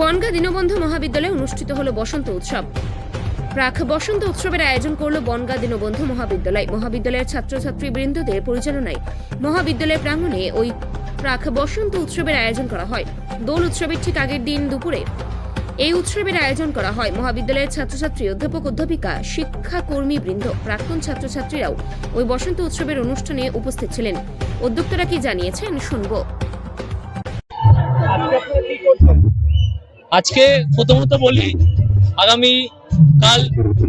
বনগা দীনবন্ধু মহাবিদ্যালয়ে অনুষ্ঠিত হলো বসন্ত উৎসব। প্রাক বসন্ত উৎসবের আয়োজন করল বনগা দীনবন্ধু মহাবিদ্যালয়। মহাবিদ্যালয়ের ছাত্রছাত্রী বৃন্দদের পরিচালনায় মহাবিদ্যালয়ের প্রাঙ্গণে ওই প্রাক বসন্ত উৎসবের আয়োজন করা হয়। দোল উৎসবের ঠিক আগের দিন দুপুরে এই উৎসবের আয়োজন করা হয়। মহাবিদ্যালয়ের ছাত্রছাত্রী অধ্যাপক অধ্যাপিকা, শিক্ষাকর্মী বৃন্দ, প্রাক্তন ছাত্রছাত্রীরাও ওই বসন্ত উৎসবের অনুষ্ঠানে উপস্থিত ছিলেন। উদ্যোক্তারা কি জানিয়েছেন শুনব। আজকে প্রথমত বলি, আগামী কাল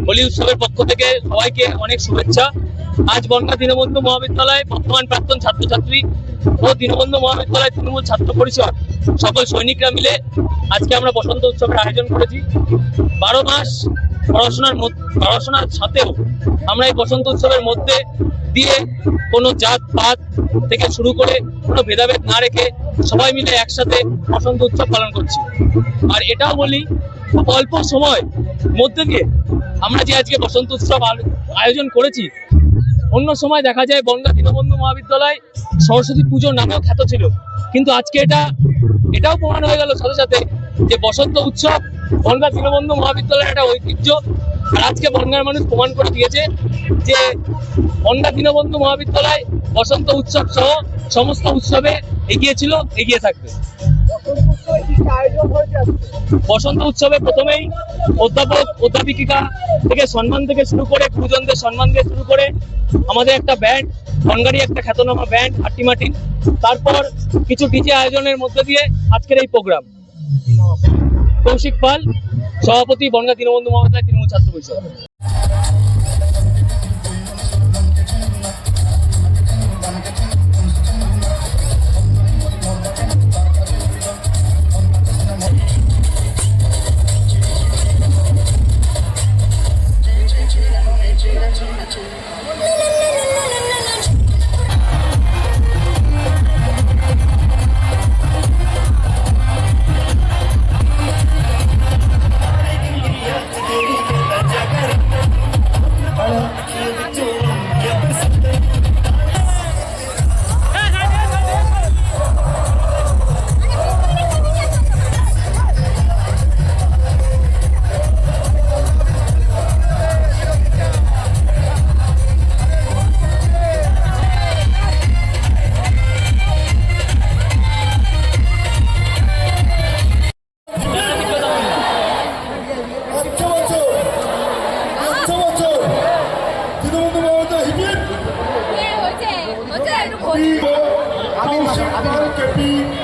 হোলি উৎসবের পক্ষ থেকে সবাইকে অনেক শুভেচ্ছা। আজ বনগা দীনবন্ধু মহাবিদ্যালয় বর্তমান প্রাক্তন ছাত্রছাত্রী ও দীনবন্ধু মহাবিদ্যালয় তৃণমূল ছাত্র পরিষদ সকল সৈনিকরা মিলে আজকে আমরা বসন্ত উৎসবের আয়োজন করেছি। বারো মাস পড়াশোনার পড়াশোনার সাথেও আমরা এই বসন্ত উৎসবের মধ্যে দিয়ে কোনো জাত পাত থেকে শুরু করে কোনো ভেদাভেদ না রেখে সবাই মিলে একসাথে বসন্ত উৎসব পালন করছি। আর এটাও বলি, খুব অল্প সময় মধ্যে দিয়ে আমরা যে আজকে বসন্ত উৎসব আয়োজন করেছি, অন্য সময় দেখা যায় বনগা দীনবন্ধু মহাবিদ্যালয় সরস্বতী পুজোর নামেও খ্যাত ছিল। কিন্তু আজকে এটা, এটাও প্রমাণ হয়ে গেল সাথে সাথে যে বসন্ত উৎসব বনগা দীনবন্ধু মহাবিদ্যালয়ের একটা ঐতিহ্য। আর আজকে বনগার মানুষ প্রমাণ করে দিয়েছে যে বনগা দীনবন্ধু মহাবিদ্যালয় বসন্ত উৎসব সহ সমস্ত উৎসবে এগিয়ে ছিল, এগিয়ে থাকবে। বসন্ত উৎসবে প্রথমেই অধ্যাপক, অধ্যাপিকা থেকে সম্মান থেকে শুরু করে গুরুজনদের সম্মান দিয়ে শুরু করে আমাদের একটা ব্যান্ড বনগাড়ি একটা খ্যাতনামা ব্যান্ড হাট্টিমাটি তারপর কিছু ডিজে আয়োজনের মধ্যে দিয়ে আজকের এই প্রোগ্রাম কৌশিক পাল, সভাপতি বনগা দীনবন্ধু মহাবিদ্যালয় তৃণমূল ছাত্র পরিষদ। Vivo, Vivo, Vivo, Vivo,